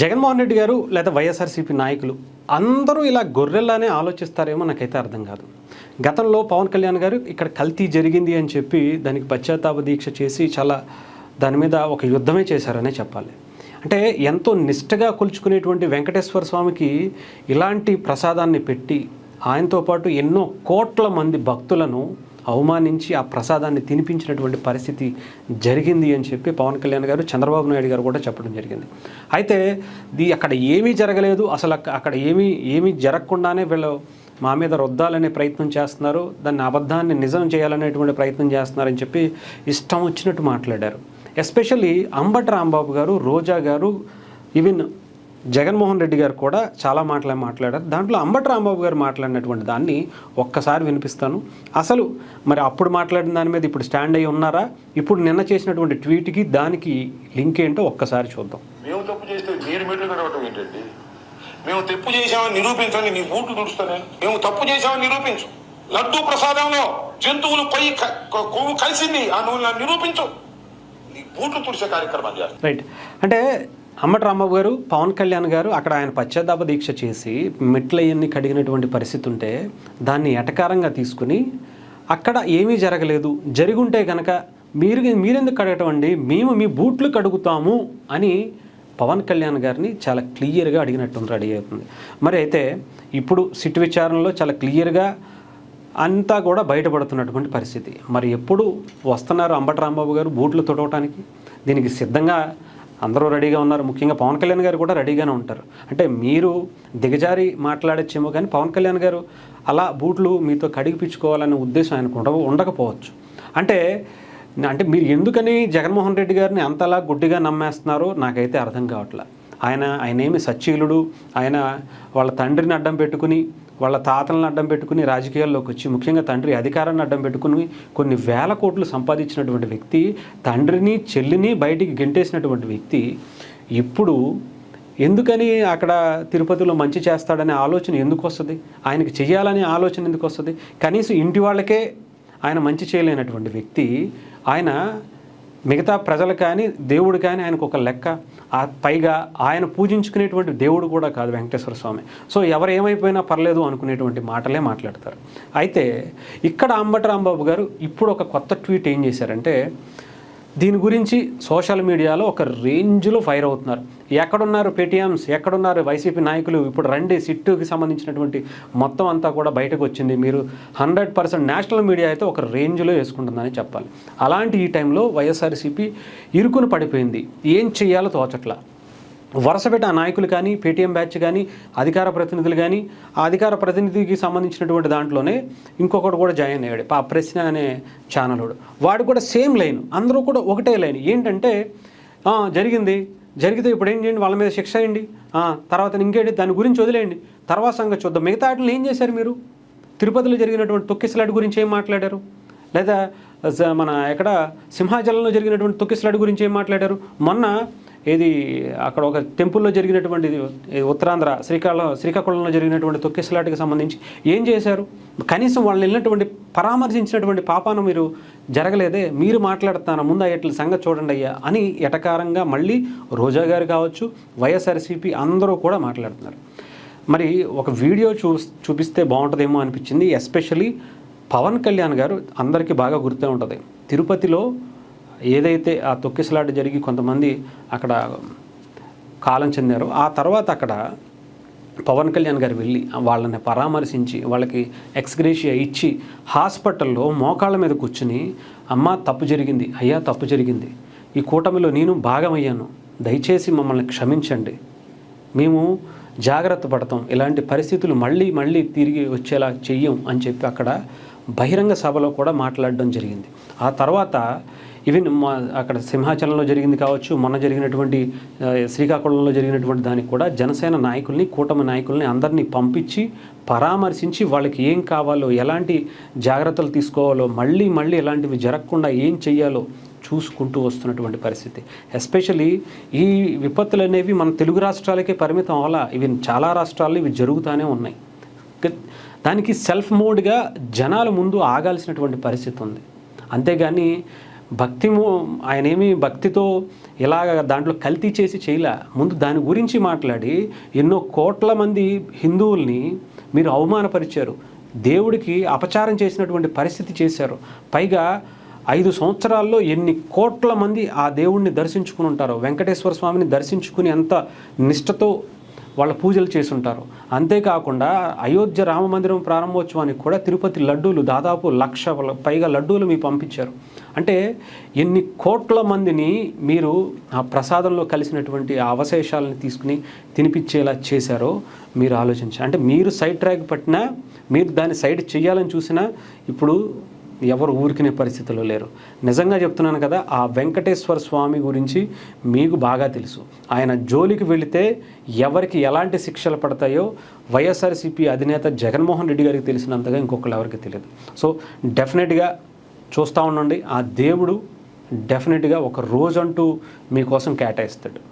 జగన్మోహన్ రెడ్డి గారు లేదా వైఎస్ఆర్సీపీ నాయకులు అందరూ ఇలా గొర్రెల్లానే ఆలోచిస్తారేమో నాకైతే అర్థం కాదు. గతంలో పవన్ కళ్యాణ్ గారు ఇక్కడ కల్తీ జరిగింది అని చెప్పి దానికి పశ్చాత్తాప దీక్ష చేసి చాలా దాని మీద ఒక యుద్ధమే చేశారనే చెప్పాలి. అంటే ఎంతో నిష్టగా కొలుచుకునేటువంటి వెంకటేశ్వర స్వామికి ఇలాంటి ప్రసాదాన్ని పెట్టి ఆయనతో పాటు ఎన్నో కోట్ల మంది భక్తులను అవమానించి ఆ ప్రసాదాన్ని తినిపించినటువంటి పరిస్థితి జరిగింది అని చెప్పి పవన్ కళ్యాణ్ గారు చంద్రబాబు నాయుడు గారు కూడా చెప్పడం జరిగింది. అయితే దీ అక్కడ ఏమీ జరగలేదు. అసలు అక్కడ ఏమీ ఏమీ జరగకుండానే వీళ్ళు మా మీద రుద్దాలనే ప్రయత్నం చేస్తున్నారు. దాన్ని అబద్ధాన్ని నిజం చేయాలనేటువంటి ప్రయత్నం చేస్తున్నారని చెప్పి ఇష్టం వచ్చినట్టు మాట్లాడారు. ఎస్పెషల్లీ అంబటి రాంబాబు గారు రోజా గారు ఈవెన్ జగన్మోహన్ రెడ్డి గారు కూడా చాలా మాటలే మాట్లాడారు. దాంట్లో అంబటి రాంబాబు గారు మాట్లాడినటువంటి దాన్ని ఒక్కసారి వినిపిస్తాను. అసలు మరి అప్పుడు మాట్లాడిన దాని మీద ఇప్పుడు స్టాండ్ అయ్యి ఉన్నారా? ఇప్పుడు నిన్న చేసినటువంటి ట్వీట్కి దానికి లింక్ ఏంటో ఒక్కసారి చూద్దాం. మేము తప్పు చేస్తే మీరు మెట్లు నడవటం ఏంటండి? మేము తప్పు చేశామని నిరూపించండి నీ బూట్లు తుడుస్తా నేను మేము తప్పు చేశామని నిరూపించు. లడ్డూ ప్రసాదంలో జంతువులు పై కొవ్వు కలిసింది ఆ నువ్వు నిరూపించు. నీ బూట్లు తుడిసే కార్యక్రమం చేస్తా. రైట్. అంటే అమ్మటి రాంబాబు గారు పవన్ కళ్యాణ్ గారు అక్కడ ఆయన పశ్చాత్తాప దీక్ష చేసి మెట్లయ్యన్ని కడిగినటువంటి పరిస్థితి ఉంటే దాన్ని ఎటకారంగా తీసుకుని అక్కడ ఏమీ జరగలేదు. జరిగుంటే కనుక మీరు మీరెందుకు కడగటం అండి? మేము మీ బూట్లు కడుగుతాము అని పవన్ కళ్యాణ్ గారిని చాలా క్లియర్గా అడిగినట్టు రెడీ అవుతుంది. మరి అయితే ఇప్పుడు సిట్ విచారణలో చాలా క్లియర్గా అంతా కూడా బయటపడుతున్నటువంటి పరిస్థితి. మరి ఎప్పుడు వస్తున్నారు అంబటి రాంబాబు గారు బూట్లు తొడవటానికి? దీనికి సిద్ధంగా అందరూ రెడీగా ఉన్నారు. ముఖ్యంగా పవన్ కళ్యాణ్ గారు కూడా రెడీగానే ఉంటారు. అంటే మీరు దిగజారి మాట్లాడచ్చేమో కానీ పవన్ కళ్యాణ్ గారు అలా బూట్లు మీతో కడిగిపించుకోవాలనే ఉద్దేశం ఆయనకు ఉండవు ఉండకపోవచ్చు. అంటే అంటే మీరు ఎందుకని జగన్మోహన్ రెడ్డి గారిని అంతలా గుడ్డిగా నమ్మేస్తున్నారో? నాకైతే అర్థం కావట్లే. ఆయన ఆయన ఏమి సచ్చీలుడు ఆయన వాళ్ళ తండ్రిని అడ్డం పెట్టుకుని వాళ్ళ తాతలను అడ్డం పెట్టుకుని రాజకీయాల్లోకి వచ్చి ముఖ్యంగా తండ్రి అధికారాన్ని అడ్డం పెట్టుకుని కొన్ని వేల కోట్లు సంపాదించినటువంటి వ్యక్తి తండ్రిని చెల్లిని బయటికి గెంటేసినటువంటి వ్యక్తి ఇప్పుడు ఎందుకని అక్కడ తిరుపతిలో మంచి చేస్తాడనే ఆలోచన ఎందుకు వస్తుంది? ఆయనకి చేయాలనే ఆలోచన ఎందుకు వస్తుంది? కనీసం ఇంటి వాళ్ళకే ఆయన మంచి చేయలేనటువంటి వ్యక్తి ఆయన మిగతా ప్రజలు కానీ దేవుడు కానీ ఆయనకు ఒక లెక్క ఆ పైగా ఆయన పూజించుకునేటువంటి దేవుడు కూడా కాదు వెంకటేశ్వర స్వామి. సో ఎవరు ఏమైపోయినా పర్లేదు అనుకునేటువంటి మాటలే మాట్లాడతారు. అయితే ఇక్కడ అంబటి రాంబాబు గారు ఇప్పుడు ఒక కొత్త ట్వీట్ ఏం చేశారంటే దీని గురించి సోషల్ మీడియాలో ఒక రేంజ్లో ఫైర్ అవుతున్నారు. ఎక్కడున్నారు పేటీఎంస్? ఎక్కడున్నారు వైసీపీ నాయకులు? ఇప్పుడు రండి సిట్టుకి సంబంధించినటువంటి మొత్తం అంతా కూడా బయటకు వచ్చింది. మీరు హండ్రెడ్ పర్సెంట్ నేషనల్ మీడియా అయితే ఒక రేంజ్లో వేసుకుంటుందని చెప్పాలి. అలాంటి ఈ టైంలో వైఎస్ఆర్సీపీ ఇరుకును పడిపోయింది. ఏం చేయాలో తోచట్లా. వరుసపెట్టి ఆ నాయకులు కానీ పేటీఎం బ్యాచ్ కానీ అధికార ప్రతినిధులు కానీ ఆ అధికార ప్రతినిధికి సంబంధించినటువంటి దాంట్లోనే ఇంకొకటి కూడా జాయిన్ అయ్యాడు. ఆ ప్రశ్న అనే ఛానల్ వాడు. కూడా సేమ్ లైన్ అందరూ కూడా ఒకటే లైన్. ఏంటంటే జరిగింది. జరిగితే ఇప్పుడు ఏం చేయండి? వాళ్ళ మీద శిక్ష అయ్యండి తర్వాత ఇంకేంటి? దాని గురించి వదిలేయండి. తర్వాత సంగతి చూద్దాం. మిగతా వాటిని ఏం చేశారు మీరు? తిరుపతిలో జరిగినటువంటి తొక్కిసలాట గురించి ఏం మాట్లాడారు? లేదా మన ఎక్కడ సింహాచలంలో జరిగినటువంటి తొక్కిసలాట గురించి ఏం మాట్లాడారు? మొన్న ఏది అక్కడ ఒక టెంపుల్లో జరిగినటువంటి ఉత్తరాంధ్ర శ్రీకాకుళం శ్రీకాకుళంలో జరిగినటువంటి తొక్కిసలాటకి సంబంధించి ఏం చేశారు? కనీసం వాళ్ళు వెళ్ళినటువంటి పరామర్శించినటువంటి పాపాను మీరు జరగలేదే మీరు మాట్లాడుతాను ముందు అయ్యట్ల సంగతి చూడండి అయ్యా అని ఎటకారంగా మళ్ళీ రోజా గారు కావచ్చు వైఎస్ఆర్సీపీ అందరూ కూడా మాట్లాడుతున్నారు. మరి ఒక వీడియో చూ చూపిస్తే బాగుంటుందేమో అనిపించింది ఎస్పెషలీ పవన్ కళ్యాణ్ గారు అందరికీ బాగా గుర్తే ఉంటుంది. తిరుపతిలో ఏదైతే ఆ తొక్కిసలాట జరిగి కొంతమంది అక్కడ కాలం చెందారో ఆ తర్వాత అక్కడ పవన్ కళ్యాణ్ గారు వెళ్ళి వాళ్ళని పరామర్శించి వాళ్ళకి ఎక్స్గ్రేషియా ఇచ్చి హాస్పిటల్లో మోకాళ్ళ మీద కూర్చుని అమ్మ తప్పు జరిగింది అయ్యా తప్పు జరిగింది. ఈ కూటమిలో నేను భాగమయ్యాను. దయచేసి మమ్మల్ని క్షమించండి. మేము జాగ్రత్త పడతాం. ఇలాంటి పరిస్థితులు మళ్ళీ మళ్ళీ తిరిగి వచ్చేలా చెయ్యం అని చెప్పి అక్కడ బహిరంగ సభలో కూడా మాట్లాడడం జరిగింది. ఆ తర్వాత ఈవెన్ మా అక్కడ సింహాచలంలో జరిగింది కావచ్చు మొన్న జరిగినటువంటి శ్రీకాకుళంలో జరిగినటువంటి దానికి కూడా జనసేన నాయకుల్ని కూటమి నాయకుల్ని అందరినీ పంపించి పరామర్శించి వాళ్ళకి ఏం కావాలో ఎలాంటి జాగ్రత్తలు తీసుకోవాలో మళ్ళీ మళ్ళీ ఇలాంటివి జరగకుండా ఏం చెయ్యాలో చూసుకుంటూ వస్తున్నటువంటి పరిస్థితి. ఎస్పెషలీ ఈ విపత్తులు అనేవి మన తెలుగు రాష్ట్రాలకే పరిమితం అవ్వాలా? ఇవి చాలా రాష్ట్రాల్లో ఇవి జరుగుతూనే ఉన్నాయి. దానికి సెల్ఫ్ మోడ్గా జనాల ముందు ఆగాల్సినటువంటి పరిస్థితి ఉంది. అంతేగాని భక్తి మూ- ఆయనేమి భక్తితో ఇలాగ దాంట్లో కల్తీ చేసి చేయలే. ముందు దాని గురించి మాట్లాడి ఎన్నో కోట్ల మంది హిందువుల్ని మీరు అవమానపరిచారు. దేవుడికి అపచారం చేసినటువంటి పరిస్థితి చేశారు. పైగా ఐదు సంవత్సరాల్లో ఎన్ని కోట్ల మంది ఆ దేవుణ్ణి దర్శించుకుని ఉంటారో వెంకటేశ్వర స్వామిని దర్శించుకుని ఎంత నిష్టతో వాళ్ళ పూజలు చేసి ఉంటారు అంతేకాకుండా అయోధ్య రామ మందిరం ప్రారంభోత్సవానికి కూడా తిరుపతి లడ్డూలు దాదాపు లక్ష పైగా లడ్డూలు మీ పంపించారు. అంటే ఎన్ని కోట్ల మందిని మీరు ఆ ప్రసాదంలో కలిసినటువంటి ఆ అవశేషాలను తీసుకుని తినిపించేలా చేశారో మీరు ఆలోచించారు అంటే మీరు సైడ్ ట్రాక్ పట్టినా మీరు దాన్ని సైడ్ చేయాలని చూసినా ఇప్పుడు ఎవరు ఊరికినే పరిస్థితిలో లేరు. నిజంగా చెప్తున్నాను కదా ఆ వెంకటేశ్వర స్వామి గురించి మీకు బాగా తెలుసు. ఆయన జోలికి వెళితే ఎవరికి ఎలాంటి శిక్షలు పడతాయో వైఎస్ఆర్సీపీ అధినేత జగన్మోహన్ రెడ్డి గారికి తెలిసినంతగా ఇంకొకరు ఎవరికి తెలియదు. సో డెఫినెట్గా చూస్తూ ఉండండి. ఆ దేవుడు డెఫినెట్గా ఒక రోజంటూ మీకోసం కేటాయిస్తాడు.